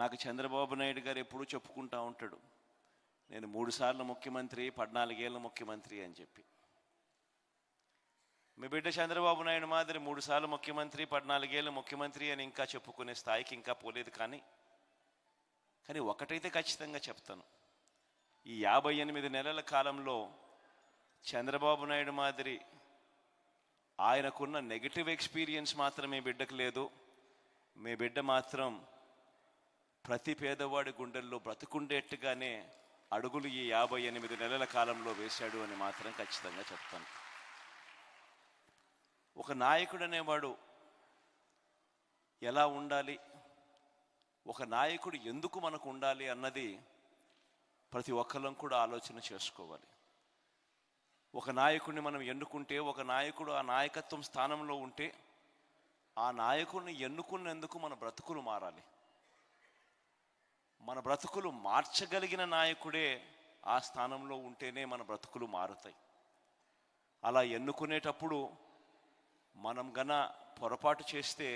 నాకు చంద్రబాబు నాయుడు గారు ఎప్పుడూ చెప్పుకుంటా ఉంటాడు. నేను మూడుసార్లు ముఖ్యమంత్రి పద్నాలుగేళ్ళ ముఖ్యమంత్రి అని చెప్పి. మీ బిడ్డ చంద్రబాబు నాయుడు మాదిరి మూడు సార్లు ముఖ్యమంత్రి పద్నాలుగేళ్ళు ముఖ్యమంత్రి అని ఇంకా చెప్పుకునే స్థాయికి ఇంకా పోలేదు కానీ కానీ ఒకటైతే ఖచ్చితంగా చెప్తాను. ఈ యాభై ఎనిమిది నెలల కాలంలో చంద్రబాబు నాయుడు మాదిరి ఆయనకున్న నెగిటివ్ ఎక్స్పీరియన్స్ మాత్రం మీ బిడ్డకు లేదు. మీ బిడ్డ మాత్రం ప్రతి పేదవాడి గుండెల్లో బ్రతుకుండేట్టుగానే అడుగులు ఈ యాభై ఎనిమిది నెలల కాలంలో వేశాడు అని మాత్రం ఖచ్చితంగా చెప్తాను. ఒక నాయకుడు అనేవాడు ఎలా ఉండాలి? ఒక నాయకుడు ఎందుకు మనకు ఉండాలి అన్నది ప్రతి ఒక్కరం కూడా ఆలోచన చేసుకోవాలి. ఒక నాయకుడిని మనం ఎన్నుకుంటే ఒక నాయకుడు ఆ నాయకత్వం స్థానంలో ఉంటే ఆ నాయకుడిని ఎన్నుకున్నందుకు మన బ్రతుకులు మారాలి. మన బ్రతుకులు మార్చగలిగిన నాయకుడే ఆ స్థానంలో ఉంటేనే మన బ్రతుకులు మారుతాయి. అలా ఎన్నుకునేటప్పుడు మనం గన పొరపాటు చేస్తే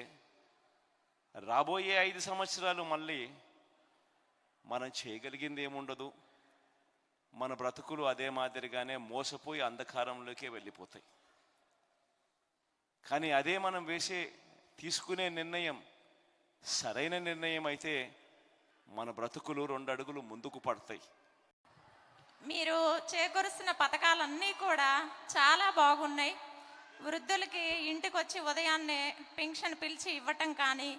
రాబోయే ఐదు సంవత్సరాలు మళ్ళీ మనం చేయగలిగింది ఏముండదు మన బ్రతుకులు అదే మాదిరిగానే మోసపోయి అంధకారంలోకే వెళ్ళిపోతాయి. కానీ అదే మనం వేసే తీసుకునే నిర్ణయం సరైన నిర్ణయం అయితే మన బ్రతుకులు రెండు అడుగులు ముందుకు పడతాయి. మీరు చేకూరుస్తున్న పథకాలన్నీ కూడా చాలా బాగున్నాయి. వృద్ధులకి ఇంటికి వచ్చి ఉదయాన్నే పెన్షన్ పిలిచి ఇవ్వటం కానీ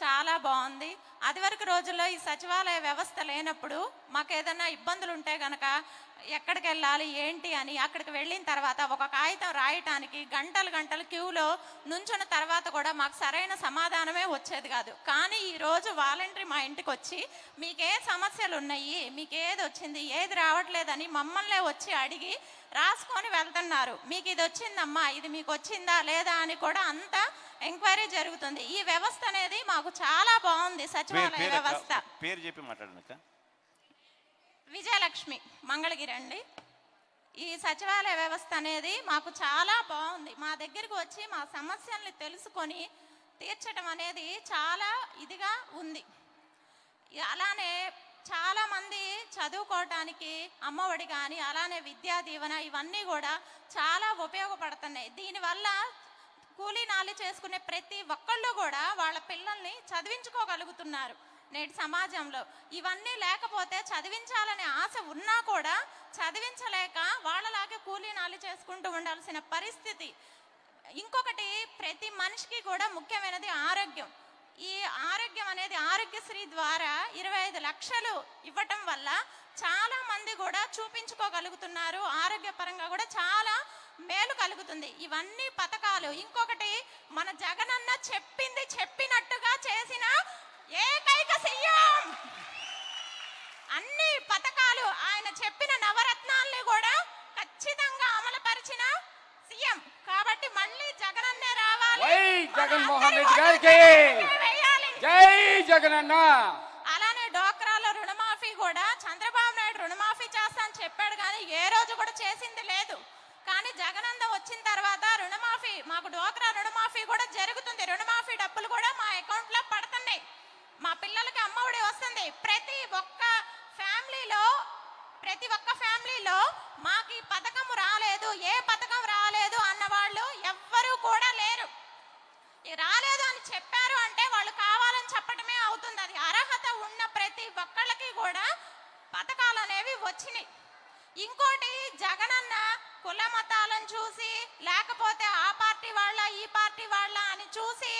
చాలా బాగుంది. అది వరకు రోజుల్లో ఈ సచివాలయ వ్యవస్థ లేనప్పుడు మాకు ఏదైనా ఇబ్బందులు ఉంటే గనక ఎక్కడికి వెళ్ళాలి ఏంటి అని అక్కడికి వెళ్ళిన తర్వాత ఒక కాగితం రాయటానికి గంటలు గంటలు క్యూలో నుంచున్న తర్వాత కూడా మాకు సరైన సమాధానమే వచ్చేది కాదు. కానీ ఈ రోజు వాలంటరీ మా ఇంటికి వచ్చి మీకే సమస్యలు ఉన్నాయి మీకు ఏది వచ్చింది ఏది రావట్లేదని మమ్మల్ని వచ్చి అడిగి రాసుకొని వెళ్తున్నారు. మీకు ఇది వచ్చిందమ్మా ఇది మీకు వచ్చిందా లేదా అని కూడా అంతా ఎంక్వైరీ జరుగుతుంది. ఈ వ్యవస్థ అనేది మాకు చాలా బాగుంది సచివాలయ వ్యవస్థ. పేరు చెప్పి మాట్లాడనక్క విజయలక్ష్మి మంగళగిరి అండి. ఈ సచివాలయ వ్యవస్థ అనేది మాకు చాలా బాగుంది. మా దగ్గరికి వచ్చి మా సమస్యల్ని తెలుసుకొని తీర్చడం అనేది చాలా ఇదిగా ఉంది. అలానే చాలామంది చదువుకోవటానికి అమ్మఒడి కానీ అలానే విద్యా దీవెన ఇవన్నీ కూడా చాలా ఉపయోగపడుతున్నాయి. దీనివల్ల కూలీ నాలి చేసుకునే ప్రతి ఒక్కళ్ళు కూడా వాళ్ళ పిల్లల్ని చదివించుకోగలుగుతున్నారు. నేటి సమాజంలో ఇవన్నీ లేకపోతే చదివించాలనే ఆశ ఉన్నా కూడా చదివించలేక వాళ్ళలాగే కూలీ నాలి చేసుకుంటూ ఉండాల్సిన పరిస్థితి. ఇంకొకటి ప్రతి మనిషికి కూడా ముఖ్యమైనది ఆరోగ్యం. ఈ ఆరోగ్యం అనేది ఆరోగ్యశ్రీ ద్వారా ఇరవై ఐదు లక్షలు ఇవ్వటం వల్ల చాలా మంది కూడా చూపించుకోగలుగుతున్నారు. ఆరోగ్యపరంగా కూడా చాలా మేలు కలుగుతుంది. ఇవన్నీ పథకాలు. ఇంకొకటి మన జగనన్న చెప్పింది చెప్పినట్టుగా చేసిన ఏకైక సీఎం అన్ని పథకాలు ఆయన చెప్పిన నవరత్నాల్ని కూడా ఖచ్చితంగా అమలుపరిచిన సీఎం. కాబట్టి మళ్ళీ జగనన్నే రావాలి. జగన్మోహన్ రెడ్డి గారికి! జై జగనన్న! అలానే డోక్రాలో రుణమాఫీ కూడా చంద్రబాబు నాయుడు రుణమాఫీ చేస్తా అని చెప్పాడు కానీ ఏ రోజు కూడా చేసింది లేదు. కానీ జగనంద వచ్చిన తర్వాత రుణమాఫీ మాకు డోక్రా రుణమాఫీ కూడా జరుగుతుంది రుణమాఫీ డబ్బులు కూడా మా అకౌంట్లో పడుతున్నాయి మా పిల్లలకి అమ్మఒడి వస్తుంది ప్రతి ఒక్క ఫ్యామిలీలో ప్రతి ఒక్క ఫ్యామిలీలో మాకు ఈ పథకం రాలేదు ఏ పథకం రాలేదు అన్న వాళ్ళు ఎవ్వరూ కూడా లేరు. రాలేదు అని చెప్పారు అంటే వాళ్ళు కావాలని చెప్పడమే అవుతుంది. అది అర్హత ఉన్న ప్రతి ఒక్కళ్ళకి కూడా పథకాలు అనేవి వచ్చినాయి. ఇంకోటి జగనన్న కుల మతాలను చూసి లేకపోతే ఆ పార్టీ వాళ్ళ ఈ పార్టీ వాళ్ళ అని చూసి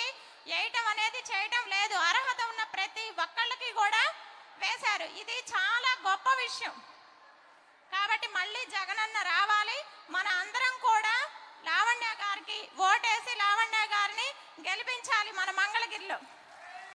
వేయటం అనేది చేయటం లేదు. అర్హత ఉన్న ప్రతి ఒక్కళ్ళకి కూడా వేశారు. ఇది చాలా గొప్ప విషయం. కాబట్టి మళ్ళీ జగనన్న